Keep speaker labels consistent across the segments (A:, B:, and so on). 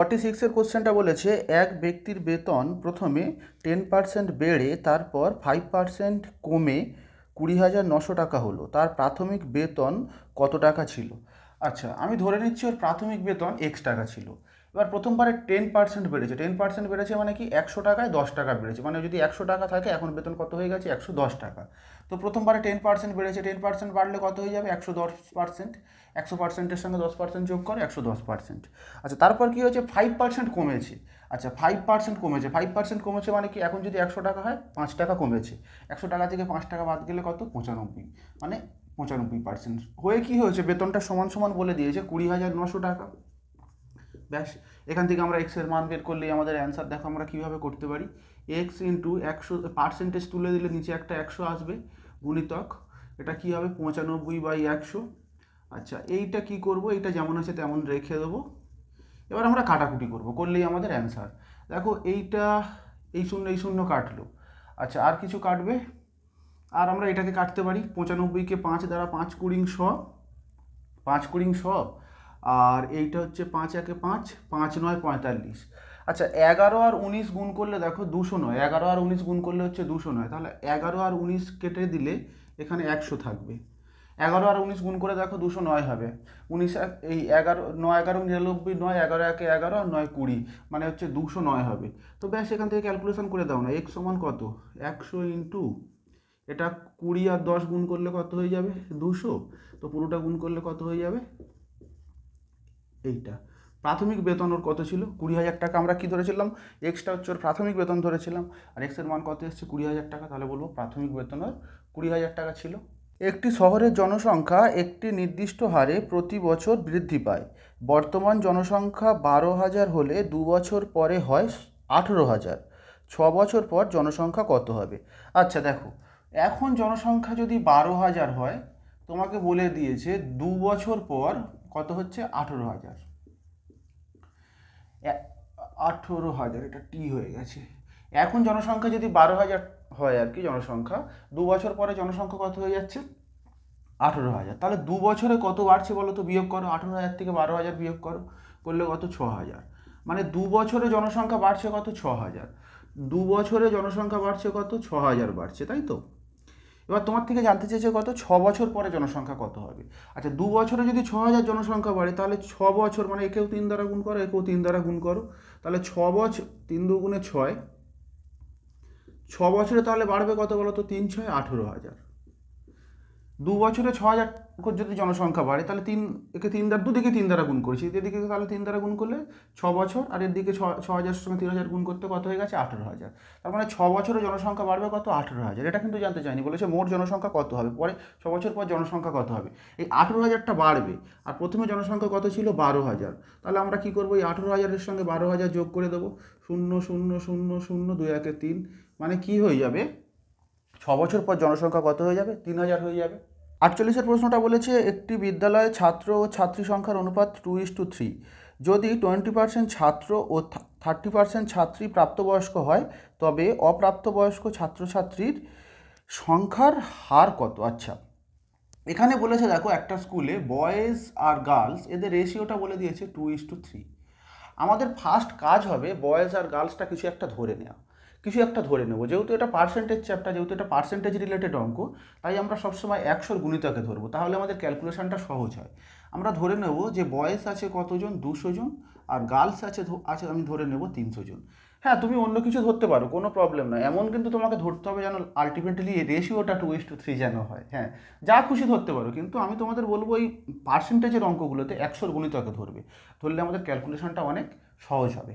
A: Forty সিক্সের কোশ্চেনটা বলেছে, এক ব্যক্তির বেতন প্রথমে টেন পার্সেন্ট বেড়ে, তারপর ফাইভ পার্সেন্ট কমে কুড়ি হাজার নশো টাকা হলো। তার প্রাথমিক বেতন কত টাকা ছিল? আচ্ছা আমি ধরে নিচ্ছি ওর প্রাথমিক বেতন এক্স টাকা ছিল। এবার প্রথমবারে টেন পার্সেন্ট বেড়েছে। টেন পার্সেন্ট বেড়েছে মানে কি একশো টাকায় দশ টাকা বেড়েছে। মানে যদি একশো টাকা থাকে, এখন বেতন কত হয়ে গেছে? একশো দশ টাকা। তো প্রথমবারে টেন পার্সেন্ট বেড়েছে। টেন পার্সেন্ট বাড়লে কত হয়ে যাবে? একশো দশ পার্সেন্ট একশো পার্সেন্টের সঙ্গে দশ পার্সেন্ট যোগ করে একশো দশ পার্সেন্ট আচ্ছা তারপর কী হয়েছে? ফাইভ পার্সেন্ট কমেছে। আচ্ছা ফাইভ পার্সেন্ট কমেছে। ফাইভ পার্সেন্ট কমেছে মানে কি এখন যদি একশো টাকা হয়, পাঁচ টাকা কমেছে। একশো টাকা থেকে পাঁচ টাকা বাদ গেলে কত? পঁচানব্বই। মানে পঁচানব্বই পার্সেন্ট হয়ে কী হয়েছে? বেতনটা সমান সমান বলে দিয়েছে কুড়ি হাজার নশো টাকা। ব্যাস, এখান থেকে আমরা এক্সের মান বের করলেই আমাদের অ্যান্সার দেখো আমরা কীভাবে করতে পারি। এক্স ইন্টু একশো পার্সেন্টেজ তুলে দিলে নিচে একটা একশো আসবে, গুণিতক। এটা কী হবে? পঁচানব্বই বাই একশো। আচ্ছা এইটা কি করব? এইটা যেমন আছে তেমন রেখে দেবো। এবার আমরা কাটাকুটি করব, করলেই আমাদের অ্যান্সার দেখো, এইটা এই শূন্য এই শূন্য কাটলো। আচ্ছা আর কিছু কাটবে? আর আমরা এটাকে কাটতে পারি। পঁচানব্বইকে পাঁচ দ্বারা পাঁচ কুড়িং শ। পাঁচ কুড়িং শ? আর এইটা হচ্ছে পাঁচ একে পাঁচ পাঁচ নয় পঁয়তাল্লিশ। আচ্ছা এগারো আর উনিশ গুণ করলে দেখো দুশো নয়, এগারো আর উনিশ গুণ করলে হচ্ছে দুশো নয়। তাহলে এগারো আর উনিশ কেটে দিলে এখানে একশো থাকবে। এগারো আর উনিশ গুণ করে দেখো দুশো নয় হবে। উনিশ এই এগারো, নয় এগারো নিরানব্বই, নয় এগারো একে এগারো, আর নয় কুড়ি মানে হচ্ছে দুশো নয় হবে। তো ব্যাস, এখান থেকে ক্যালকুলেশন করে দাও না এক সমান কত? একশো ইন্টু এটা কুড়ি আর দশ গুণ করলে কত হয়ে যাবে? দুশো। তো পুরোটা গুণ করলে কত হয়ে যাবে? এইটা। প্রাথমিক বেতন ওর কত ছিল? কুড়ি হাজার টাকা আমরা কি ধরেছিলাম? এক্সটা হচ্ছে ওর প্রাথমিক বেতন ধরেছিলাম। আর এক্সের মান কত এসছে? কুড়ি হাজার টাকা। তাহলে বলব প্রাথমিক বেতন ওর কুড়ি হাজার টাকা ছিল। একটি শহরের জনসংখ্যা একটি নির্দিষ্ট হারে প্রতি বছর বৃদ্ধি পায়। বর্তমান জনসংখ্যা বারো হাজার হলে দু বছর পরে হয় আঠেরো হাজার। ছ বছর পর জনসংখ্যা কত হবে? আচ্ছা দেখো। এখন জনসংখ্যা যদি বারো হাজার হয়, তোমাকে বলে দিয়েছে দু বছর পর কত হচ্ছে? আঠেরো হাজার। আঠেরো হাজার, এটা টি হয়ে গেছে। এখন জনসংখ্যা যদি বারো হাজার হয় আর কি, জনসংখ্যা, দু বছর পরে জনসংখ্যা কত হয়ে যাচ্ছে? আঠেরো হাজার। তাহলে দু বছরে কত বাড়ছে বলো তো? বিয়োগ করো, আঠেরো হাজার থেকে বারো হাজার বিয়োগ করো, করলে কত? ছ হাজার। মানে দু বছরে জনসংখ্যা বাড়ছে কত? ছ হাজার। দু বছরে জনসংখ্যা বাড়ছে কত? ছ হাজার বাড়ছে, তাই তো? এবার তোমার থেকে জানতে চেয়েছে কত? ছ বছর পরে জনসংখ্যা কত হবে? আচ্ছা দু বছরে যদি ছ হাজার জনসংখ্যা বাড়ে, তাহলে ছ বছর মানে একেও তিন দ্বারা গুণ করো, একেও তিন দ্বারা গুণ করো। তাহলে ছ বছর তিন দু গুণে ছয়, ছ বছরে তাহলে বাড়বে কত বলো তো তিন ছয়, আঠেরো হাজার। দু বছরে ছ হাজার যদি জনসংখ্যা বাড়ে, তাহলে তিন, একে তিন দ্বারা, দুদিকে তিন দ্বারা গুণ করেছি। এদিকে তাহলে তিন দ্বারা গুণ করলে ছ বছর, আর এর দিকে ছ ছ হাজারের সঙ্গে তিন হাজার গুণ করতে কত হয়ে গেছে? আঠেরো হাজার। তার মানে ছ বছরে জনসংখ্যা বাড়বে কত? আঠেরো হাজার। এটা কিন্তু জানতে চাইনি। বলেছে মোট জনসংখ্যা কত হবে? পরে ছ বছর পর জনসংখ্যা কত হবে? এই আঠেরো হাজারটা বাড়বে, আর প্রথমে জনসংখ্যা কত ছিল? বারো হাজার। তাহলে আমরা কী করব? এই আঠেরো হাজারের সঙ্গে বারো হাজার যোগ করে দেবো। শূন্য শূন্য শূন্য শূন্য, দুই একে তিন। মানে কি হয়ে যাবে? ছ বছর পর জনসংখ্যা কত হয়ে যাবে? তিন হাজার হয়ে যাবে। আটচল্লিশের প্রশ্নটা বলেছে, একটি বিদ্যালয়ে ছাত্র ও ছাত্রী সংখ্যার অনুপাত টু ইস টু থ্রি যদি টোয়েন্টি পার্সেন্ট ছাত্র ও থার্টি পার্সেন্ট ছাত্রী প্রাপ্তবয়স্ক হয়, তবে অপ্রাপ্তবয়স্ক ছাত্রছাত্রীর সংখ্যার হার কত? আচ্ছা এখানে বলেছে দেখো, একটা স্কুলে বয়েজ আর গার্লস এদের রেশিওটা বলে দিয়েছে টু ইস টু থ্রি আমাদের ফার্স্ট কাজ হবে বয়েজ আর গার্লসটা কিছু একটা ধরে নেওয়া। কিছু একটা ধরে নেব। যেহেতু এটা পার্সেন্টেজ চ্যাপ্টার যেহেতু এটা পার্সেন্টেজ রিলেটেড অঙ্ক, তাই আমরা সবসময় একশোর গুণিতকে ধরবো। তাহলে আমাদের ক্যালকুলেশনটা সহজ হয়। আমরা ধরে নেব যে বয়েস আছে কতজন? দুশো জন, আর গার্লস আছে আছে, আমি ধরে নেব তিনশো জন। হ্যাঁ তুমি অন্য কিছু ধরতে পারো, কোনো প্রবলেম নয়। এমন কিন্তু তোমাকে ধরতে হবে যেন আলটিমেটলি রেশিওটা টু ইস টু থ্রি যেন হয়। হ্যাঁ যা খুশি ধরতে পারো, কিন্তু আমি তোমাদের বলব এই পার্সেন্টেজের অঙ্কগুলোতে একশোর গুণিতকে ধরবে। ধরলে আমাদের ক্যালকুলেশনটা অনেক সহজ হবে।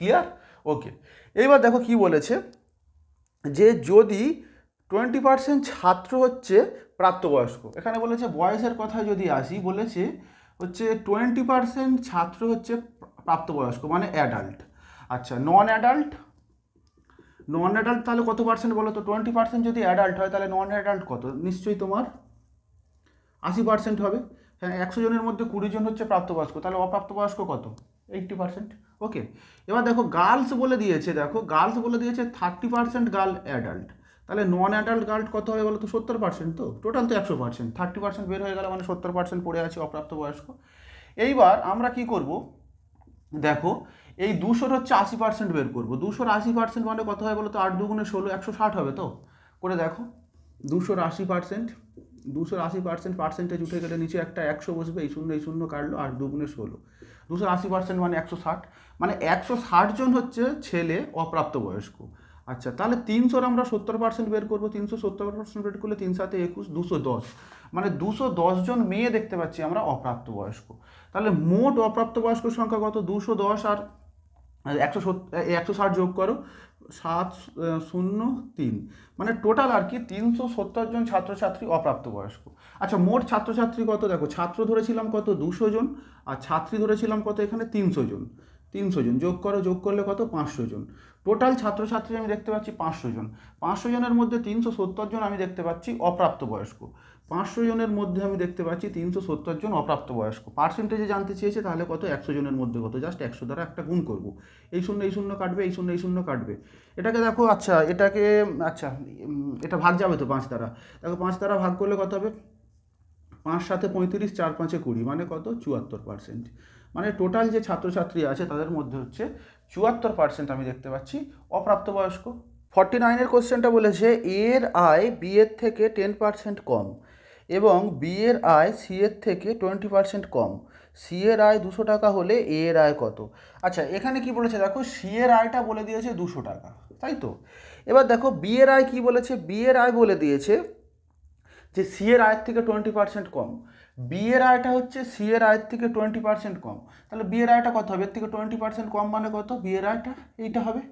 A: ক্লিয়ার ওকে এইবার দেখো কি বলেছে? যে যদি টোয়েন্টি পার্সেন্ট ছাত্র হচ্ছে প্রাপ্তবয়স্ক, এখানে বলেছে বয়সের কথা যদি আসি, বলেছে হচ্ছে টোয়েন্টি পার্সেন্ট ছাত্র হচ্ছে প্রাপ্তবয়স্ক মানে অ্যাডাল্ট আচ্ছা নন অ্যাডাল্ট নন অ্যাডাল্ট তাহলে কত পার্সেন্ট বলো তো? টোয়েন্টি পার্সেন্ট যদি অ্যাডাল্ট হয়, তাহলে নন অ্যাডাল্ট কত? নিশ্চয়ই তোমার আশি পার্সেন্ট হবে। হ্যাঁ একশো জনের মধ্যে কুড়ি জন হচ্ছে প্রাপ্তবয়স্ক, তাহলে অপ্রাপ্তবয়স্ক কত? এইটটি পার্সেন্ট ওকে এবার দেখো গার্লস বলে দিয়েছে, দেখো গার্লস বলে দিয়েছে থার্টি পার্সেন্ট গার্ল অ্যাডাল্ট তাহলে নন অ্যাডাল্ট গার্ল কত হবে বলো তো? সত্তর পার্সেন্ট তো? টোটাল তো একশো পার্সেন্ট থার্টি পার্সেন্ট বের হয়ে গেল মানে সত্তর পার্সেন্ট পড়ে আছে অপ্রাপ্তবয়স্ক। এইবার আমরা কি করব? দেখো, এই দুশোর হচ্ছে আশি পার্সেন্ট বের করব। দুশোর আশি পার্সেন্ট মানে কত হয় বলো তো? আট দুগুণে ষোলো, একশো ষাট হবে তো? করে দেখো, দুশোর আশি পার্সেন্ট দুশোর আশি পার্সেন্ট পার্সেন্টেজ উঠে গেলে নিচে একটা একশো বসবে, এই শূন্য এই শূন্য কাটলো আর দুগুণে ষোলো। দুশো আশি পার্সেন্ট মানে একশো ষাট। মানে একশো ষাট জন হচ্ছে ছেলে অপ্রাপ্তবয়স্ক। আচ্ছা তাহলে তিনশোর আমরা সত্তর পার্সেন্ট বের করব, তিনশো সত্তর পার্সেন্ট বের করলে তিন সাথে একুশ, দুশো দশ। মানে দুশো দশ জন মেয়ে দেখতে পাচ্ছি আমরা অপ্রাপ্তবয়স্ক। তাহলে মোট অপ্রাপ্তবয়স্ক সংখ্যা কত? দুশো দশ আর একশো একশো ষাট যোগ করো সাত শূন্য, তিন। মানে টোটাল আর কি তিনশো সত্তর জন ছাত্রছাত্রী অপ্রাপ্তবয়স্ক। আচ্ছা মোট ছাত্রছাত্রী কত? দেখো, ছাত্র ধরেছিলাম কত? দুশো জন। আর ছাত্রী ধরেছিলাম কত? এখানে তিনশো জন। তিনশো জন। যোগ করো, যোগ করলে কত? পাঁচশো জন। টোটাল ছাত্রছাত্রী আমি দেখতে পাচ্ছি পাঁচশো জন। পাঁচশো জনের মধ্যে তিনশো সত্তর জন আমি দেখতে পাচ্ছি অপ্রাপ্তবয়স্ক। পাঁচশো জনের মধ্যে আমি দেখতে পাচ্ছি তিনশো সত্তর জন অপ্রাপ্তবয়স্ক। পার্সেন্টেজে জানতে চেয়েছে তাহলে কত? একশো জনের মধ্যে কত? জাস্ট একশো দ্বারা একটা গুণ করব। এই শূন্য এই শূন্য কাটবে, এই শূন্য এই শূন্য কাটবে। এটাকে দেখো আচ্ছা এটাকে আচ্ছা এটা ভাগ যাবে তো পাঁচ দ্বারা। দেখো, পাঁচ দ্বারা ভাগ করলে কত হবে? পাঁচ সাথে পঁয়ত্রিশ, চার পাঁচে কুড়ি মানে কত? চুয়াত্তর পার্সেন্ট মানে টোটাল যে ছাত্রছাত্রী আছে, তাদের মধ্যে হচ্ছে চুয়াত্তর পার্সেন্ট আমি দেখতে পাচ্ছি অপ্রাপ্তবয়স্ক। ফর্টি নাইনের কোশ্চেনটা বলেছে, এর আয় বি এর থেকে টেন পার্সেন্ট কম। এবং বি এর আয় সি এর থেকে টোয়েন্টি পার্সেন্ট কম। সি এর আয় দুশো টাকা হলে এ এর আয় কত? আচ্ছা এখানে কি বলেছে দেখো? সি এর আয়টা বলে দিয়েছে দুশো টাকা, তাই তো? এবার দেখো বি এর আয় কি বলেছে? বি এর আয় বলে দিয়েছে যে সি এর আয়ের থেকে টোয়েন্টি পার্সেন্ট কম। বি এর আয়টা হচ্ছে সি এর আয়ের থেকে টোয়েন্টি পার্সেন্ট কম। তাহলে বি এর আয়টা কত হবে? এর থেকে টোয়েন্টি পার্সেন্ট কম মানে কত? বি এর আয়টা এইটা হবে।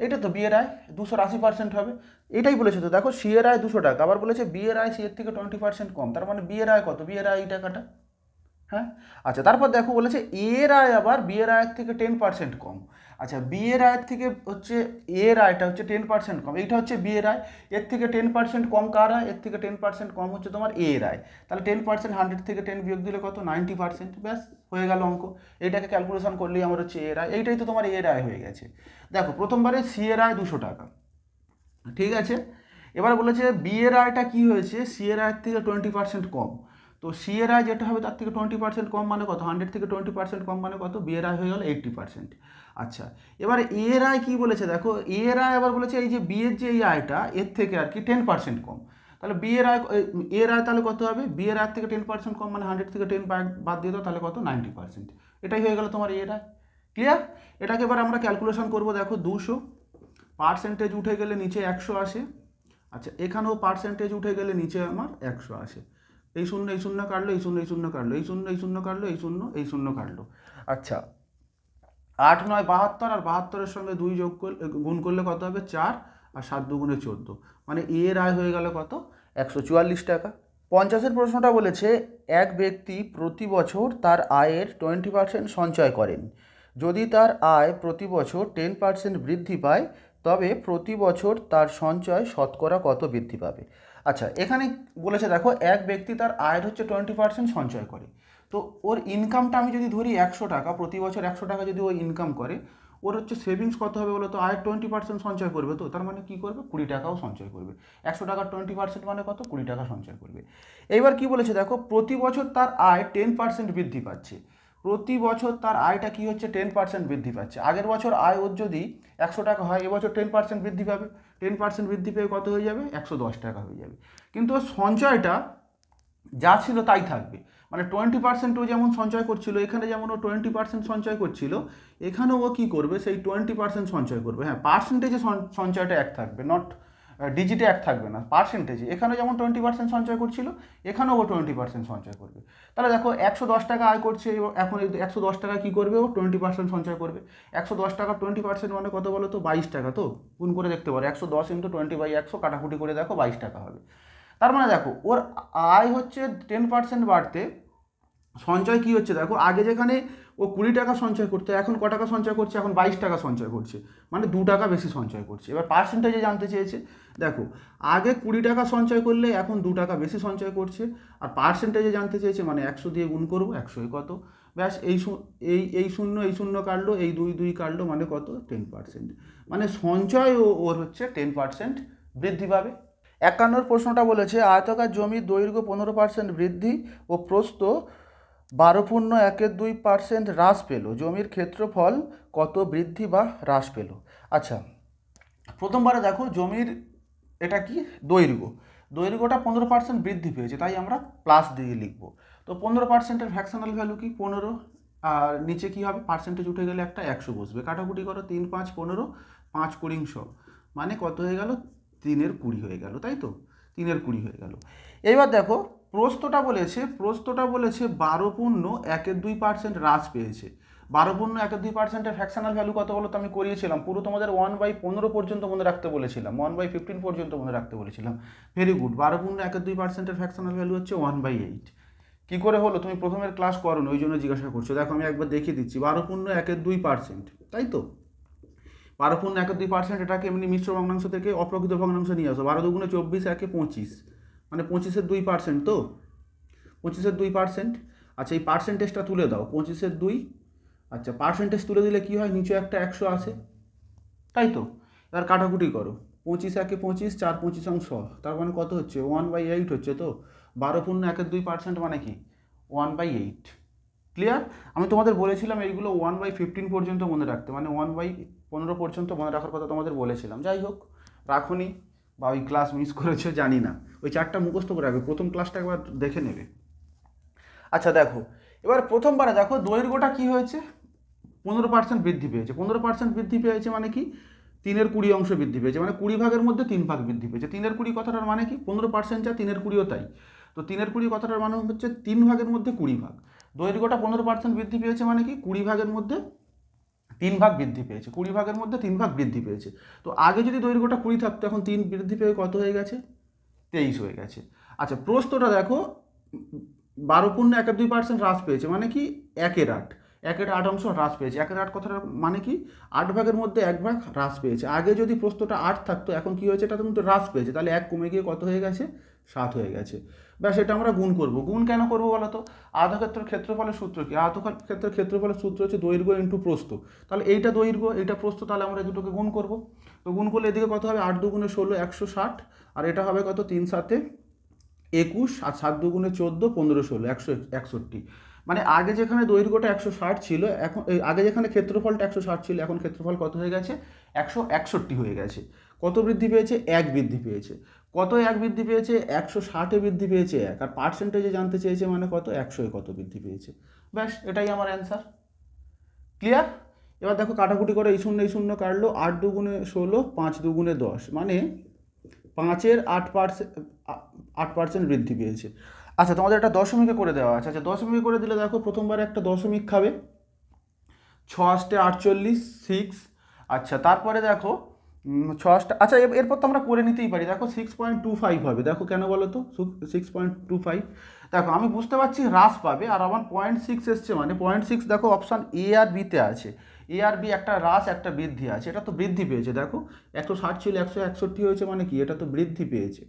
A: এইটা তো বিয়ের আয় দুশো আশি পার্সেন্ট হবে। এটাই বলেছে তো, দেখো সি এর আয় দুশো টাকা, আবার বলেছে বিয়ের আয় সি এর থেকে টোয়েন্টি পার্সেন্ট কম, তার মানে বিয়ের আয় কত? বিয়ের আয় এই টাকাটা হ্যাঁ? আচ্ছা তারপর দেখো বলেছে এর আয় আবার বিয়ের আয়ের থেকে টেন পার্সেন্ট কম। আচ্ছা বি এর আয়ের থেকে হচ্ছে এ এর আয়টা হচ্ছে টেন পার্সেন্ট কম। এইটা হচ্ছে বি এর আয়। এর থেকে টেন পার্সেন্ট কম কার আয়? এর থেকে টেন পার্সেন্ট কম হচ্ছে তোমার এ এর আয়। তাহলে টেন পার্সেন্ট হান্ড্রেড থেকে টেন বিয়োগ দিলে কত? নাইনটি পার্সেন্ট ব্যাস, হয়ে গেল অঙ্ক। এইটাকে ক্যালকুলেশন করলেই আমার হচ্ছে এ এর আয়। এইটাই তো তোমার এ এর আয় হয়ে গেছে। দেখো, প্রথমবারে সি এর আয় দুশো টাকা। ঠিক আছে? এবার বলেছে বি এর আয়টা কী হয়েছে? সি এর আয়ের থেকে টোয়েন্টি পার্সেন্ট কম। তো সি এর আয় যেটা হবে তার থেকে টোয়েন্টি পার্সেন্ট কম মানে কত? হান্ড্রেড থেকে টোয়েন্টি পার্সেন্ট কম মানে কত? বি এর আয় হয়ে গেল এইট্টি পার্সেন্ট আচ্ছা এবার এর আয় কী বলেছে? দেখো এর আয় আবার বলেছে এই যে বিয়ের যে এই আয়টা, এর থেকে আর কি টেন পার্সেন্ট কম। তাহলে বিয়ের আয় এর আয় তাহলে কত হবে? বিয়ের আয় থেকে টেন পার্সেন্ট কম মানে হান্ড্রেড থেকে টেন বাদ দিয়ে দাও, তাহলে কত? নাইনটি পার্সেন্ট এটাই হয়ে গেল তোমার এর আয়। ক্লিয়ার এটাকে এবার আমরা ক্যালকুলেশন করব, দেখো, দুশো। পার্সেন্টেজ উঠে গেলে নিচে একশো আসে। আচ্ছা এখানেও পার্সেন্টেজ উঠে গেলে নিচে আমার একশো আসে। এই শূন্য এই শূন্য কাটলো, এই শূন্য এই শূন্য কাটলো, এই শূন্য এই শূন্য কাটলো, এই শূন্য এই শূন্য কাটলো। আচ্ছা আট, নয়, বাহাত্তর আর বাহাত্তরের সঙ্গে দুই যোগ করলে, গুণ করলে কত হবে? চার আর সাত দুগুণে চোদ্দ। মানে এর আয় হয়ে গেল কত? একশো চুয়াল্লিশ টাকা। পঞ্চাশের প্রশ্নটা বলেছে, এক ব্যক্তি প্রতি বছর তার আয়ের টোয়েন্টি পার্সেন্ট সঞ্চয় করেন। যদি তার আয় প্রতি বছর টেন পার্সেন্ট বৃদ্ধি পায়, তবে প্রতি বছর তার সঞ্চয় শতকরা কত বৃদ্ধি পাবে? আচ্ছা এখানে বলেছে দেখো, এক ব্যক্তি তার আয়ের হচ্ছে টোয়েন্টি পার্সেন্ট সঞ্চয় করে। তো ওর ইনকামটা আমি যদি ধরি একশো টাকা, প্রতি বছর একশো টাকা যদি ও ইনকাম করে, ওর হচ্ছে সেভিংস কত হবে বলো তো? আয়ের টোয়েন্টি পার্সেন্ট সঞ্চয় করবে তো? তার মানে কী করবে? কুড়ি টাকাও সঞ্চয় করবে। একশো টাকার টোয়েন্টি পার্সেন্ট মানে কত? কুড়ি টাকা সঞ্চয় করবে। এইবার কি বলেছে দেখো? প্রতি বছর তার আয় টেন পার্সেন্ট বৃদ্ধি পাচ্ছে। প্রতি বছর তার আয়টা কি হচ্ছে? টেন পার্সেন্ট বৃদ্ধি পাচ্ছে। আগের বছর আয় ওর যদি একশো টাকা হয়, এবছর টেন পার্সেন্ট বৃদ্ধি পাবে। টেন পার্সেন্ট বৃদ্ধি পেয়ে কত হয়ে যাবে? একশো দশ টাকা হয়ে যাবে। কিন্তু ওর সঞ্চয়টা যা ছিল তাই থাকবে। মানে টোয়েন্টি পার্সেন্ট ও যেমন সঞ্চয় করছিল, এখানে যেমন ও টোয়েন্টি পার্সেন্ট সঞ্চয় করছিল, এখানেও ও কী করবে? সেই টোয়েন্টি পার্সেন্ট সঞ্চয় করবে। হ্যাঁ পার্সেন্টেজে সঞ্চয়টা এক থাকবে নট ডিজিটে এক থাকবে না পার্সেন্টেজে এখানে যেমন টোয়েন্টি পার্সেন্ট সঞ্চয় করছিল, এখানেও ও টোয়েন্টি পার্সেন্ট সঞ্চয় করবে। তাহলে দেখো, একশো দশ টাকা আয় করছে এখন একশো দশ টাকা কী করবে ও? টোয়েন্টি পার্সেন্ট সঞ্চয় করবে। একশো দশ টাকা টোয়েন্টি পার্সেন্ট মানে কত বলো তো? বাইশ টাকা তো? গুণ করে দেখতে পারো, একশো দশ ইন্টু টোয়েন্টি বাই একশো কাটাকুটি করে দেখো বাইশ টাকা হবে। তার মানে দেখো, ওর আয় হচ্ছে টেন পার্সেন্ট বাড়তে, সঞ্চয় কী হচ্ছে দেখো, আগে যেখানে ও কুড়ি টাকা সঞ্চয় করতো, এখন ক টাকা সঞ্চয় করছে, এখন বাইশ টাকা সঞ্চয় করছে মানে দু টাকা বেশি সঞ্চয় করছে। এবার পার্সেন্টেজে জানতে চেয়েছে, দেখো, আগে কুড়ি টাকা সঞ্চয় করলে এখন দু টাকা বেশি সঞ্চয় করছে, আর পার্সেন্টেজে জানতে চেয়েছে মানে একশো দিয়ে গুণ করব একশোয় কত? ব্যাস, এই এই এই শূন্য এই শূন্য কাটলো, এই দুই দুই কাটলো মানে কত? টেন পার্সেন্ট মানে সঞ্চয় ও, ওর হচ্ছে টেন পার্সেন্ট বৃদ্ধি পাবে। একান্নর প্রশ্নটা বলেছে, আয়তকার জমির দৈর্ঘ্য পনেরো পার্সেন্ট বৃদ্ধি ও প্রস্থ বারো পূর্ণ একের দুই পার্সেন্ট হ্রাস পেল। জমির ক্ষেত্রফল কত বৃদ্ধি বা হ্রাস পেল? আচ্ছা প্রথমবারে দেখো জমির এটা কি? দৈর্ঘ্য। দৈর্ঘ্যটা পনেরো পার্সেন্ট বৃদ্ধি পেয়েছে, তাই আমরা প্লাস দিয়ে লিখব। তো পনেরো পার্সেন্টের ভ্যাকশনাল ভ্যালু কি? পনেরো। আর নিচে কি হবে? পার্সেন্টেজ উঠে গেলে একটা একশো বসবে। কাটাকুটি করো, তিন পাঁচ পনেরো, পাঁচ কুড়িংশ মানে কত হয়ে গেল? তিনের কুড়ি হয়ে গেল, তাই তো? তিনের কুড়ি হয়ে গেল। এবার দেখো, প্রস্তটা বলেছে প্রস্তটা বলেছে বারো পূর্ণ একের দুই পার্সেন্ট হ্রাস পেয়েছে। বারো পূর্ণ একের দুই পার্সেন্টের ফ্যাকশনাল ভ্যালু কত বলো তো আমি করিয়েছিলাম। পুরো তোমাদের ওয়ান বাই পনেরো পর্যন্ত মনে রাখতে বলেছিলাম ওয়ান বাই ফিফটিন পর্যন্ত মনে রাখতে বলেছিলাম। ভেরি গুড বারো পূর্ণ একের দুই পার্সেন্টের ফ্যাকশনাল ভ্যালু হচ্ছে ওয়ান বাই এইট কী করে হলো? তুমি প্রথমের ক্লাস করো ওই জন্য জিজ্ঞাসা করছ। দেখো, আমি একবার দেখিয়ে দিচ্ছি, বারো পূর্ণ একের দুই পার্সেন্ট তাই তো? বারো পূর্ণ এক দুই পার্সেন্ট এটাকে এমনি মিশ্র ভগ্নাংশ থেকে অপ্রকৃত ভগ্নাংশ নিয়ে আসো। বারো দুগুণে চব্বিশ, একে পঁচিশ। মানে পঁচিশের দুই পার্সেন্ট তো? পঁচিশের দুই পার্সেন্ট আচ্ছা এই পার্সেন্টেজটা তুলে দাও। পঁচিশের দুই আচ্ছা পার্সেন্টেজ তুলে দিলে কী হয়? নিচে একটা একশো আসে তাই তো? এবার কাটাকুটি করো। পঁচিশ, একে পঁচিশ, চার পঁচিশ অংশ। তার মানে কত হচ্ছে? ওয়ান বাই এইট হচ্ছে তো? বারো পূর্ণ একের দুই পার্সেন্ট মানে কি? ওয়ান বাই এইট ক্লিয়ার আমি তোমাদের বলেছিলাম এইগুলো ওয়ান বাই ফিফটিন পর্যন্ত মনে রাখতে। মানে ওয়ান বাই পনেরো পর্যন্ত মনে রাখার কথা তোমাদের বলেছিলাম। যাই হোক, রাখুনি বা ওই ক্লাস মিস করেছ, জানি না। ওই চারটা মুখস্থ করে রাখবে, প্রথম ক্লাসটা একবার দেখে নেবে। আচ্ছা দেখো, এবার প্রথমবারে দেখো, দৈর্ঘ্যটা কি হয়েছে? পনেরো পার্সেন্ট বৃদ্ধি পেয়েছে। পনেরো পার্সেন্ট বৃদ্ধি পেয়েছে মানে কি? তিনের কুড়ি অংশ বৃদ্ধি পেয়েছে। মানে কুড়ি ভাগের মধ্যে তিন ভাগ বৃদ্ধি পেয়েছে। তিনের কুড়ি কথাটার মানে কি? পনেরো পার্সেন্ট যা, তিনের কুড়িও তাই। তো তিনের কুড়ি কথাটার মানে হচ্ছে তিন ভাগের মধ্যে কুড়ি ভাগ। দৈর্ঘ্যটা পনেরো পার্সেন্ট বৃদ্ধি পেয়েছে মানে কি? কুড়ি ভাগের মধ্যে তিন ভাগ বৃদ্ধি পেয়েছে, কুড়ি ভাগের মধ্যে তিন ভাগ বৃদ্ধি পেয়েছে। তো আগে যদি দৈর্ঘ্যটা কুড়ি থাকতো, এখন তিন বৃদ্ধি পেয়ে কত হয়ে গেছে? তেইশ হয়ে গেছে। আচ্ছা প্রস্তটা দেখো, বারো পূর্ণ এক দুই পার্সেন্ট হ্রাস পেয়েছে মানে কি? একের আট। একের আট অংশ হ্রাস পেয়েছে। একের আট কথাটা মানে কি? আট ভাগের মধ্যে এক ভাগ হ্রাস পেয়েছে। আগে যদি প্রস্তটা আট থাকতো, এখন কি হয়েছে? এটা কিন্তু হ্রাস পেয়েছে। তাহলে এক কমে গিয়ে কত হয়ে গেছে? সাত হয়ে গেছে। ব্যাস এটা আমরা গুণ করব। গুণ কেন করব বলো তো? আধক্ষেত্রের ক্ষেত্রফলের সূত্র কি? আধক্ষেত্রের ক্ষেত্রফলের সূত্র হচ্ছে দৈর্ঘ্য ইন্টু প্রস্থ। তাহলে এইটা দৈর্ঘ্য, এইটা প্রস্থ, তাহলে আমরা দুটোকে গুণ করব। তো গুণ করলে এদিকে কত হবে? আট দুগুণে ষোলো, একশো ষাট। আর এটা হবে কত? তিন সাতে একুশ। আর সাত দুগুণে চোদ্দ, পনেরো ষোলো, একশো একষট্টি। মানে আগে যেখানে দৈর্ঘ্যটা একশো ষাট ছিল, এখন আগে যেখানে ক্ষেত্রফলটা একশো ষাট ছিল, এখন ক্ষেত্রফল কত হয়ে গেছে? একশো একষট্টি হয়ে গেছে। কত বৃদ্ধি পেয়েছে? এক বৃদ্ধি পেয়েছে। কত এক বৃদ্ধি পেয়েছে? একশো ষাটে বৃদ্ধি পেয়েছে এক। আর পার্সেন্টেজে জানতে চেয়েছে মানে কত? একশোয় কত বৃদ্ধি পেয়েছে। ব্যাস, এটাই আমার অ্যান্সার ক্লিয়ার এবার দেখো কাটাকুটি করে এই শূন্য এই শূন্য কাটলো, আট দুগুণে ষোলো, পাঁচ দুগুণে দশ। মানে পাঁচের আট পার্সেন্ট আট পার্সেন্ট বৃদ্ধি পেয়েছে। আচ্ছা তোমাদের একটা দশমিকে করে দেওয়া আছে। আচ্ছা দশমিকে করে দিলে দেখো প্রথমবার একটা দশমিক খাবে। ছ আষ্টে আটচল্লিশ সিক্স আচ্ছা তারপরে দেখো ছ আষ্টে আচ্ছা এরপর তো আমরা করে নিতেই পারি। দেখো সিক্স পয়েন্ট টু ফাইভ হবে। দেখো কেন বলো তো? সিক্স পয়েন্ট টু ফাইভ দেখো, আমি বুঝতে পারছি হ্রাস পাবে আর আমার পয়েন্ট সিক্স এসছে মানে পয়েন্ট সিক্স দেখো অপশান এ আর বিতে আছে। এ আর বি একটা হ্রাস, একটা বৃদ্ধি আছে। এটা তো বৃদ্ধি পেয়েছে। দেখো, একশো ষাট ছিল, একশো একষট্টি হয়েছে মানে কি? এটা তো বৃদ্ধি পেয়েছে।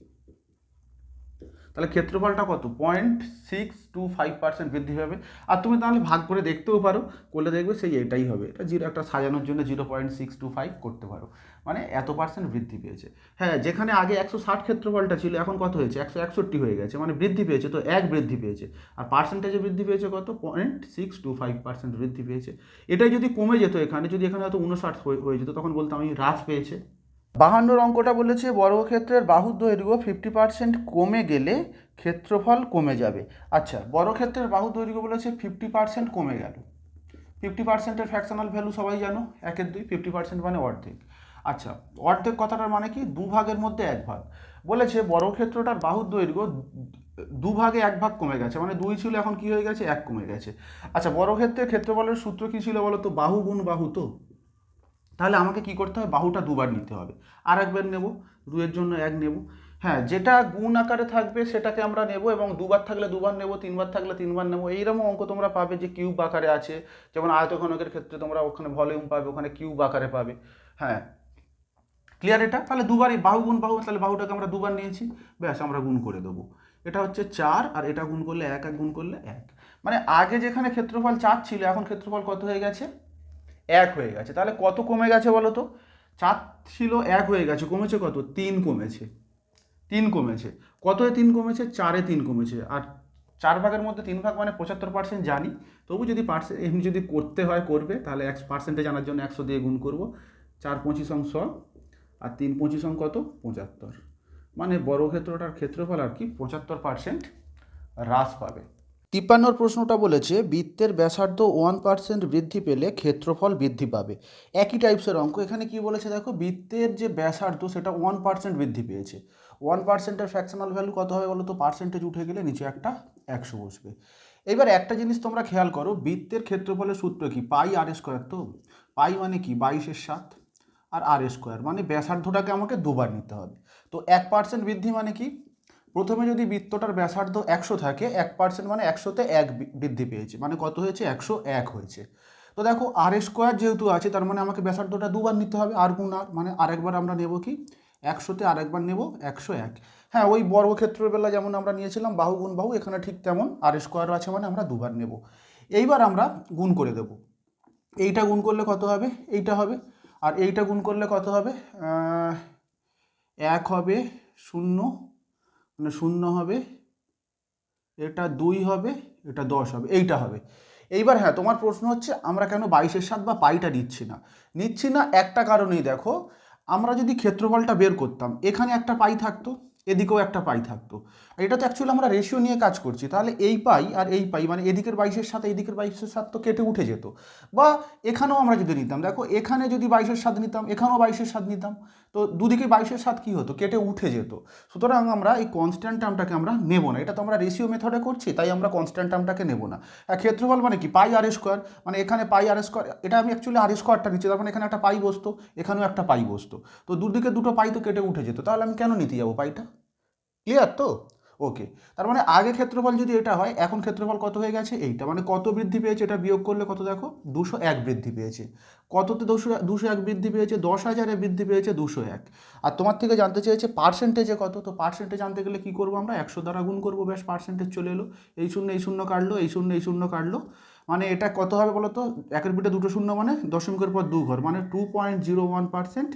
A: তাহলে ক্ষেত্রফলটা কত? Point six two five percent বৃদ্ধি পাবে। আর তুমি তাহলে ভাগ করে দেখতেও পারো, করলে দেখবে সেই এটাই হবে। এটা জিরো, একটা সাজানোর জন্য zero point six two five করতে পারো। মানে এত পার্সেন্ট বৃদ্ধি পেয়েছে। হ্যাঁ যেখানে আগে একশো ষাট ক্ষেত্রফলটা ছিল, এখন কত হয়েছে? একশো একষট্টি হয়ে গেছে। মানে বৃদ্ধি পেয়েছে, তো এক বৃদ্ধি পেয়েছে। আর পার্সেন্টেজে বৃদ্ধি পেয়েছে কত? Point six two five percent বৃদ্ধি পেয়েছে। এটাই যদি কমে যেত এখানে, যদি এখানে হয়তো উনষাট হয়ে হয়ে যেত, তখন বলতাম আমি হ্রাস পেয়েছে। বাহান্নর অঙ্কটা বলেছে বর্গক্ষেত্রের বাহুর দৈর্ঘ্য ফিফটি পার্সেন্ট কমে গেলে ক্ষেত্রফল কমে যাবে। আচ্ছা বর্গক্ষেত্রের বাহু দৈর্ঘ্য বলেছে ফিফটি পার্সেন্ট কমে গেল। ফিফটি পার্সেন্টের ফ্যাকশনাল ভ্যালু সবাই জানো, একের দুই ফিফটি পার্সেন্ট মানে অর্ধেক। আচ্ছা অর্ধেক কথাটার মানে কি? দু ভাগের মধ্যে এক ভাগ। বলেছে বর্গক্ষেত্রটার বাহুর দৈর্ঘ্য দু ভাগে এক ভাগ কমে গেছে মানে দুই ছিল, এখন কি হয়ে গেছে? এক কমে গেছে। আচ্ছা বর্গক্ষেত্রের ক্ষেত্রফলের সূত্র কী ছিল বলো তো বাহু গুণ বাহু তো। তাহলে আমাকে কি করতে হবে? বাহুটা দুবার নিতে হবে। আর একবার নেব, দুয়ের জন্য এক নেব। হ্যাঁ যেটা গুণ আকারে থাকবে সেটাকে আমরা নেব এবং দুবার থাকলে দুবার নেব, তিনবার থাকলে তিনবার নেব। এইরকম অঙ্ক তোমরা পাবে যে কিউব আকারে আছে। যেমন আয়তঘনকের ক্ষেত্রে তোমরা ওখানে ভলিউম পাবে, ওখানে কিউব আকারে পাবে। হ্যাঁ ক্লিয়ার এটা? তাহলে দুবারই বাহু গুণ বাহু, তাহলে বাহুটাকে আমরা দুবার নিয়েছি। ব্যাস, আমরা গুণ করে দেবো। এটা হচ্ছে চার, আর এটা গুণ করলে এক এক গুণ করলে এক। মানে আগে যেখানে ক্ষেত্রফল চার ছিল, এখন ক্ষেত্রফল কত হয়ে গেছে? এক হয়ে গেছে। তাহলে কত কমে গেছে বলো তো? চার ছিল এক হয়ে গেছে। কমেছে কত? তিন কমেছে। তিন কমেছে। কতে তিন কমেছে? চারে তিন কমেছে। আর চার ভাগের মধ্যে তিন ভাগ মানে পঁচাত্তর পার্সেন্ট জানি। তবু যদি পার্সেন্ট এমনি যদি করতে হয়, করবে, তাহলে এক পার্সেন্টে জানার জন্য একশো দিয়ে গুণ করব। চার পঁচিশ অংশ আর তিন পঁচিশ অঙ্ক কত? পঁচাত্তর। মানে বর্গক্ষেত্রটার ক্ষেত্রফল আর কি? পঁচাত্তর পার্সেন্ট হ্রাস পাবে। তিপ্পান্নর প্রশ্নটা বলেছে, বৃত্তের ব্যাসার্ধ ওয়ান পার্সেন্ট বৃদ্ধি পেলে ক্ষেত্রফল বৃদ্ধি পাবে। একই টাইপসের অঙ্ক। এখানে কি বলেছে দেখো, বৃত্তের যে ব্যাসার্ধ সেটা ওয়ান পার্সেন্ট বৃদ্ধি পেয়েছে। ওয়ান পার্সেন্টের ফ্র্যাকশনাল ভ্যালু কত হবে বলো তো? পার্সেন্টেজ উঠে গেলে নিচে একটা একশো বসবে। এবার একটা জিনিস তোমরা খেয়াল করো, বৃত্তের ক্ষেত্রফলের সূত্র কি? পাই আর স্কোয়ার তো? পাই মানে কি? বাইশের সাত। আর আর স্কোয়ার মানে ব্যাসার্ধটাকে আমাকে দুবার নিতে হবে। তো এক পার্সেন্ট বৃদ্ধি মানে কি? প্রথমে যদি বৃত্তটার ব্যাসার্ধ একশো থাকে, এক পার্সেন্ট মানে একশোতে এক বৃদ্ধি পেয়েছে। মানে কত হয়েছে? একশো এক হয়েছে। তো দেখো, আর স্কোয়ার যেহেতু আছে, তার মানে আমাকে ব্যাসার্ধটা দুবার নিতে হবে, আর গুণ আর মানে আরেকবার আমরা নেব কি? একশোতে আরেকবার নেব, একশো এক। হ্যাঁ ওই বর্গক্ষেত্রের বেলা যেমন আমরা নিয়েছিলাম, বাহু গুণ বাহু, এখানে ঠিক তেমন, আর স্কোয়ার আছে মানে আমরা দুবার নেব। এইবার আমরা গুণ করে দেব। এইটা গুণ করলে কত হবে? এইটা হবে। আর এইটা গুণ করলে কত হবে? এক হবে শূন্য মানে শূন্য হবে, এটা দুই হবে, এটা দশ হবে, এইটা হবে। এইবার হ্যাঁ তোমার প্রশ্ন হচ্ছে, আমরা কেন বাইশের সাত বা পাইটা নিচ্ছি না? নিচ্ছি না একটা কারণেই দেখো, আমরা যদি ক্ষেত্রফলটা বের করতাম, এখানে একটা পাই থাকতো, এদিকেও একটা পাই থাকতো। এটা তো অ্যাকচুয়ালি আমরা রেশিও নিয়ে কাজ করছি, তাহলে এই পাই আর এই পাই মানে এদিকের বাইশের সাথে এদিকের বাইশের সাত তো কেটে উঠে যেত। বা এখানেও আমরা যদি নিতাম, দেখো, এখানে যদি বাইশের সাত নিতাম, এখানেও বাইশের সাত নিতাম তো দুদিকে বাইশের সাত কী হতো? কেটে উঠে যেত। সুতরাং আমরা এই কনস্ট্যান্ট টার্মটাকে আমরা নেব না। এটা তো আমরা রেশিও মেথডে করছি, তাই আমরা কনস্ট্যান্ট টার্মটাকে নেব না। আর ক্ষেত্রফল মানে কি? পাই আর স্কোয়ার মানে এখানে পাই আর স্কোয়ার এটা আমি অ্যাকচুয়ালি আর স্কোয়ারটা নিচ্ছি, তার মানে এখানে একটা পাই বসতো, এখানেও একটা পাই বসতো। তো দুদিকে দুটো পাই তো কেটে উঠে যেত, তাহলে আমি কেন নিতে যাব পাইটা? ক্লিয়ার তো? ওকে তার মানে আগে ক্ষেত্রফল যদি এটা হয়, এখন ক্ষেত্রফল কত হয়ে গেছে? এইটা। মানে কত বৃদ্ধি পেয়েছে? এটা বিয়োগ করলে কত দেখো? দুশো এক বৃদ্ধি পেয়েছে। কততে দুশো দুশো এক বৃদ্ধি পেয়েছে? দশ হাজারে বৃদ্ধি পেয়েছে দুশো এক। আর তোমার থেকে জানতে চেয়েছে পার্সেন্টেজে কত? তো পার্সেন্টেজ জানতে গেলে কী করব আমরা? একশো দ্বারা গুণ করব। বেশ পার্সেন্টেজ চলে এলো। এই শূন্য এই শূন্য কাটলো, এই শূন্য এই শূন্য কাটলো। মানে এটা কত হবে বলো তো একের পিঠে দুটো শূন্য মানে দশমিকের পর দু ঘর মানে two point zero one percent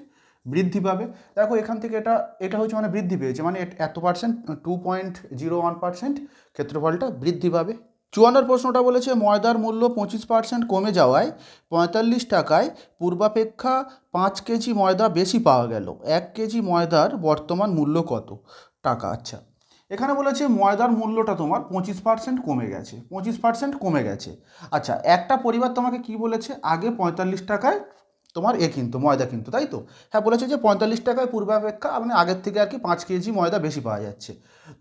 A: বৃদ্ধি পাবে। দেখো এখান থেকে এটা এটা হচ্ছে মানে বৃদ্ধি পেয়েছে মানে এত percent two point zero one percent ক্ষেত্রফলটা বৃদ্ধি পাবে। চুয়ান্নর প্রশ্নটা বলেছে ময়দার মূল্য পঁচিশ পার্সেন্ট কমে যাওয়ায় পঁয়তাল্লিশ টাকায় পূর্বাপেক্ষা পাঁচ কেজি ময়দা বেশি পাওয়া গেল। এক কেজি ময়দার বর্তমান মূল্য কত? টাকা আচ্ছা। এখানে বলেছে ময়দার মূল্যটা তোমার পঁচিশ পার্সেন্ট কমে গেছে, পঁচিশ পার্সেন্ট কমে গেছে। আচ্ছা একটা পরিবার তোমাকে কি বলেছে? আগে পঁয়তাল্লিশ টাকায় তোমার এ কিন্তু, ময়দা কিন্তু, তাই তো? হ্যাঁ বলেছে যে পঁয়তাল্লিশ টাকায় পূর্বাপেক্ষা মানে আগের থেকে আর কি পাঁচ কেজি ময়দা বেশি পাওয়া যাচ্ছে।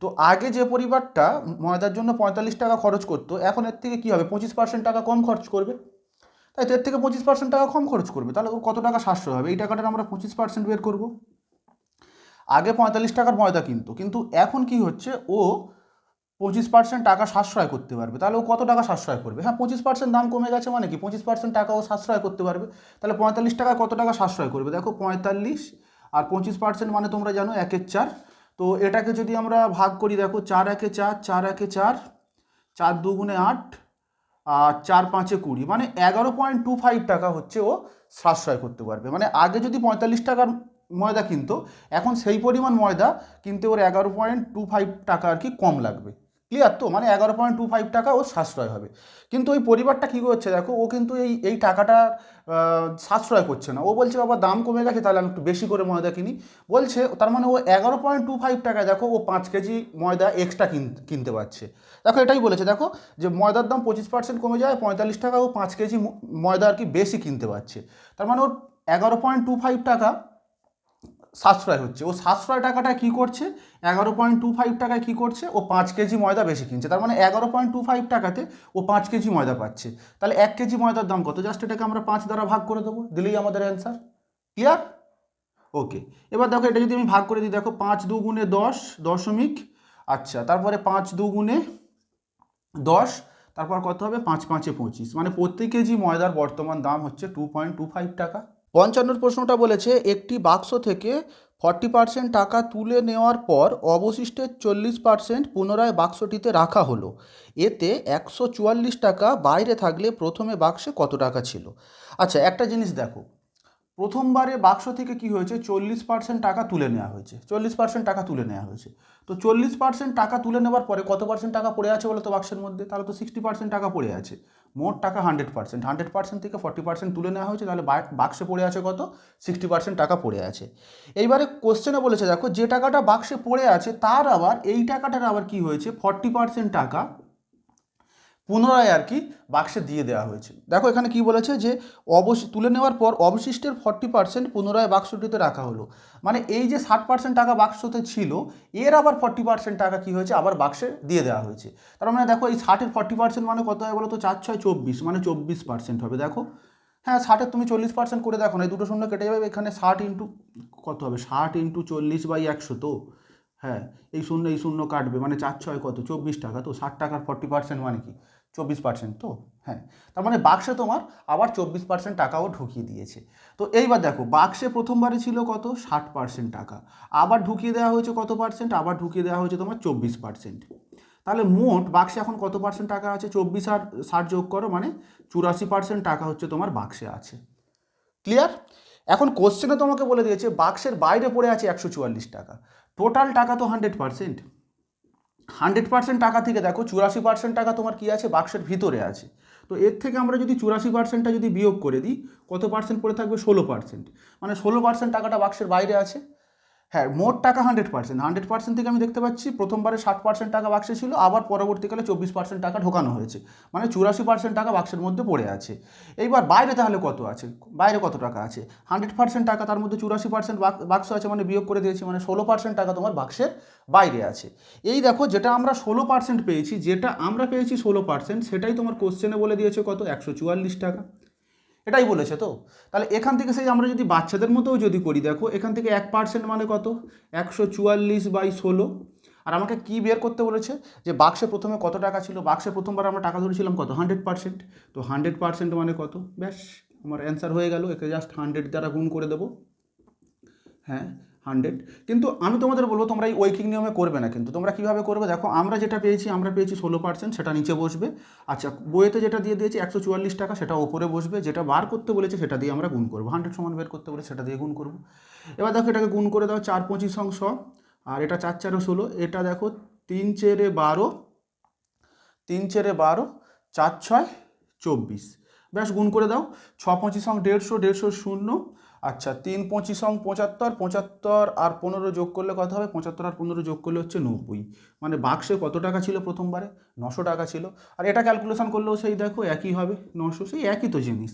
A: তো আগে যে পরিবারটা ময়দার জন্য পঁয়তাল্লিশ টাকা খরচ করতো, এখন এর থেকে কী হবে? পঁচিশ পার্সেন্ট টাকা কম খরচ করবে? তাই তো এর থেকে পঁচিশ পার্সেন্ট টাকা কম খরচ করবে। তাহলে কত টাকা সাশ্রয় হবে? এই টাকাটা আমরা পঁচিশ পার্সেন্ট বের করব। আগে পঁয়তাল্লিশ টাকার ময়দা কিনতো, কিন্তু এখন কি হচ্ছে? ও পঁচিশ পার্সেন্ট টাকা সাশ্রয় করতে পারবে। তাহলে ও কত টাকা সাশ্রয় করবে? হ্যাঁ পঁচিশ পার্সেন্ট দাম কমে গেছে মানে কি? পঁচিশ পার্সেন্ট টাকা ও সাশ্রয় করতে পারবে। তাহলে পঁয়তাল্লিশ টাকায় কত টাকা সাশ্রয় করবে? দেখো পঁয়তাল্লিশ আর পঁচিশ পার্সেন্ট মানে তোমরা জানো একের চার। তো এটাকে যদি আমরা ভাগ করি, দেখো চার একে চার চার একে চার চার দুগুণে আট আর চার পাঁচে কুড়ি মানে এগারো পয়েন্ট টু ফাইভ টাকা হচ্ছে ও সাশ্রয় করতে পারবে। মানে আগে যদি পঁয়তাল্লিশ টাকার ময়দা কিনতো, এখন সেই পরিমাণ ময়দা কিনতে ওর এগারো পয়েন্ট টু ফাইভ টাকা আর কি কম লাগবে। ক্লিয়ার তো? মানে এগারো পয়েন্ট টু ফাইভ টাকা ও সাশ্রয় হবে। কিন্তু ওই পরিবারটা কী করছে দেখো, ও কিন্তু এই এই টাকাটা সাশ্রয় করছে না। ও বলছে, বাবা, দাম কমে গেছে, তাহলে আমি একটু বেশি করে ময়দা কিনি। বলছে, তার মানে ও এগারো পয়েন্ট টু ফাইভ টাকায় দেখো, ও পাঁচ কেজি ময়দা এক্সট্রা কিনতে পারছে। দেখো, এটাই বলেছে। দেখো, যে ময়দার দাম পঁচিশ পার্সেন্ট কমে যায়, পঁয়তাল্লিশ টাকা ও পাঁচ কেজি ময়দা আর কি বেশি কিনতে পারছে। তার মানে ওর এগারো পয়েন্ট টু ফাইভ টাকা সাশ্রয় হচ্ছে। ও সাশ্রয় টাকাটা কী করছে? এগারো পয়েন্ট টু ফাইভ টাকায় কী করছে? ও পাঁচ কেজি ময়দা বেশি কিনছে। তার মানে এগারো পয়েন্ট টু ফাইভ টাকাতে ও পাঁচ কেজি ময়দা পাচ্ছে। তাহলে এক কেজি ময়দার দাম কত? জাস্ট এটাকে আমরা পাঁচ দ্বারা ভাগ করে দেবো। দিলেই আমাদের অ্যান্সার ক্লিয়ার ওকে এবার দেখো, এটা যদি আমি ভাগ করে দিই, দেখো পাঁচ দু গুণে দশ দশমিক আচ্ছা তারপরে পাঁচ দু গুণে দশ, তারপর কত হবে? পাঁচ পাঁচে পঁচিশ। মানে প্রতি কেজি ময়দার বর্তমান দাম হচ্ছে টু পয়েন্ট টু ফাইভ টাকা। পঞ্চান্নর প্রশ্নটা বলেছে, একটি বাক্স থেকে ফর্টি পার্সেন্ট টাকা তুলে নেওয়ার পর অবশিষ্টের চল্লিশ পার্সেন্ট পুনরায় বাক্সটিতে রাখা হলো। এতে একশো চুয়াল্লিশ টাকা বাইরে থাকলে প্রথমে বাক্সে কত টাকা ছিল? আচ্ছা একটা জিনিস দেখো। প্রথমবারে বাক্স থেকে কি হয়েছে? চল্লিশ পার্সেন্ট টাকা তুলে নেওয়া হয়েছে। চল্লিশ পার্সেন্ট টাকা তুলে নেওয়া হয়েছে। তো চল্লিশ পার্সেন্ট টাকা তুলে নেওয়ার পরে কত পার্সেন্ট টাকা পড়ে আছে বলো তো বাক্সের মধ্যে? তাহলে তো সিক্সটি পার্সেন্ট টাকা পড়ে আছে। মোট টাকা হান্ড্রেড পার্সেন্ট হান্ড্রেড পার্সেন্ট থেকে ফর্টি পার্সেন্ট তুলে নেওয়া হয়েছে, তাহলে বাক্সে পড়ে আছে কত? সিক্সটি পার্সেন্ট টাকা পড়ে আছে। এইবারে কোশ্চেনে বলেছে, দেখো, যে টাকাটা বাক্সে পড়ে আছে, তার আবার এই টাকাটার আবার কি হয়েছে? ফর্টি পার্সেন্ট টাকা পুনরায় আর কি বাক্সে দিয়ে দেওয়া হয়েছে দেখো এখানে কি বলেছে যে অবশ, তুলে নেওয়ার পর অবশিষ্টের ফর্টি পার্সেন্ট পুনরায় বাক্সটিতে রাখা হলো। মানে এই যে ষাট পার্সেন্ট টাকা বাক্সতে ছিল, এর আবার ফর্টি পার্সেন্ট টাকা কি হয়েছে? আবার বাক্সে দিয়ে দেওয়া হয়েছে। তার মানে দেখো এই ষাটের ফর্টি পার্সেন্ট মানে কত হয় বলো তো চার ছয় চব্বিশ মানে চব্বিশ পার্সেন্ট হবে। দেখো হ্যাঁ ষাটের তুমি চল্লিশ পার্সেন্ট করে দেখো না, এই দুটো শূন্য কেটে যাবে, এখানে ষাট ইন্টু কত হবে? ষাট ইন্টু চল্লিশ বাই একশো তো। হ্যাঁ এই শূন্য এই শূন্য কাটবে মানে চার ছয় কত? চব্বিশ টাকা, তো ষাট টাকার ফর্টি পার্সেন্ট মানে কি? চব্বিশ পার্সেন্ট তো? হ্যাঁ তার মানে বাক্সে তোমার আবার চব্বিশ পার্সেন্ট টাকাও ঢুকিয়ে দিয়েছে। তো এইবার দেখো, বাক্সে প্রথমবারে ছিল কত? ষাট পার্সেন্ট টাকা। আবার ঢুকিয়ে দেওয়া হয়েছে কত পার্সেন্ট আবার ঢুকিয়ে দেওয়া হয়েছে তোমার চব্বিশ পার্সেন্ট তাহলে মোট বাক্সে এখন কত পার্সেন্ট টাকা আছে? চব্বিশ আর ষাট যোগ করো মানে চুরাশি পার্সেন্ট টাকা হচ্ছে তোমার বাক্সে আছে। ক্লিয়ার এখন কোশ্চেনে তোমাকে বলে দিয়েছে, বাক্সের বাইরে পড়ে আছে একশো চুয়াল্লিশ টাকা। টোটাল টাকা তো হান্ড্রেড পারসেন্ট হান্ড্রেড পার্সেন্ট টাকা থেকে দেখো, চুরাশি পার্সেন্ট টাকা তোমার কি আছে? বাক্সের ভিতরে আছে। তো এর থেকে আমরা যদি চুরাশি পার্সেন্টটা যদি বিয়োগ করে দিই, কত পার্সেন্ট পড়ে থাকবে? ষোলো পার্সেন্ট মানে ষোলো পার্সেন্ট টাকাটা বাক্সের বাইরে আছে। হ্যাঁ মোট টাকা হান্ড্রেড পার্সেন্ট হান্ড্রেড পার্সেন্ট থেকে আমি দেখতে পাচ্ছি প্রথমবারে ষাট পার্সেন্ট টাকা বাক্সে ছিল, আবার পরবর্তীকালে চব্বিশ পার্সেন্ট টাকা ঢোকানো হয়েছে। মানে চুরাশি পার্সেন্ট টাকা বাক্সের মধ্যে পড়ে আছে। এইবার বাইরে তাহলে কত আছে? বাইরে কত টাকা আছে? হান্ড্রেড পার্সেন্ট টাকা তার মধ্যে চুরাশি পার্সেন্ট বাক্স আছে মানে বিয়োগ করে দিয়েছি মানে ষোলো পার্সেন্ট টাকা তোমার বাক্সের বাইরে আছে। এই দেখো যেটা আমরা ষোলো পার্সেন্ট পেয়েছি, যেটা আমরা পেয়েছি ষোলো পার্সেন্ট সেটাই তোমার কোশ্চেনে বলে দিয়েছে কত? একশো চুয়াল্লিশ টাকা। এটাই বলেছে তো। তাহলে এখান থেকে সেই আমরা যদি বাচ্চাদের মতোও যদি করি, দেখো এখান থেকে এক পার্সেন্ট মানে কত? একশো চুয়াল্লিশ বাই ষোলো। আর আমাকে কি বের করতে বলেছে? যে বাক্সে প্রথমে কত টাকা ছিল? বাক্সে প্রথমবার আমরা টাকা ধরেছিলাম কত? হান্ড্রেড পার্সেন্ট তো হান্ড্রেড পার্সেন্ট মানে কত? ব্যাস, আমার অ্যান্সার হয়ে গেল। একে জাস্ট হান্ড্রেড দ্বারা গুণ করে দেবো। হ্যাঁ হান্ড্রেড। কিন্তু আমি তোমাদের বলব, তোমরা এই ঐকিক নিয়মে করবে না কিন্তু। তোমরা কীভাবে করবে? দেখো, আমরা যেটা পেয়েছি, আমরা পেয়েছি ষোলো পার্সেন্ট, সেটা নিচে বসবে। আচ্ছা বইয়েতে যেটা দিয়ে দিয়েছি একশো চুয়াল্লিশ টাকা, সেটা ওপরে বসবে। যেটা বার করতে বলেছে, সেটা দিয়ে আমরা গুণ করব। হান্ড্রেড সমান বের করতে বলে সেটা দিয়ে গুণ করব। এবার দেখো, এটাকে গুণ করে দাও, চার পঁচিশ অংশ। আর এটা চার চারো ষোলো, এটা দেখো, তিন চেরে বারো, তিন চেরে বারো, চার ছয়, চব্বিশ। ব্যাস, গুণ করে দাও, ছ পঁচিশ অঙ্ক দেড়শো দেড়শো শূন্য আচ্ছা তিন পঁচিশ অং পঁচাত্তর পঁচাত্তর আর পনেরো যোগ করলে কত হবে? পঁচাত্তর আর পনেরো যোগ করলে হচ্ছে নব্বই। মানে বাক্সে কত টাকা ছিল প্রথমবারে? নশো টাকা ছিল। আর এটা ক্যালকুলেশন করলেও সেই দেখো একই হবে, নশো, সেই একই তো জিনিস।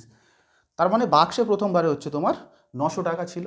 A: তার মানে বাক্সে প্রথমবারে হচ্ছে তোমার নশো টাকা ছিল।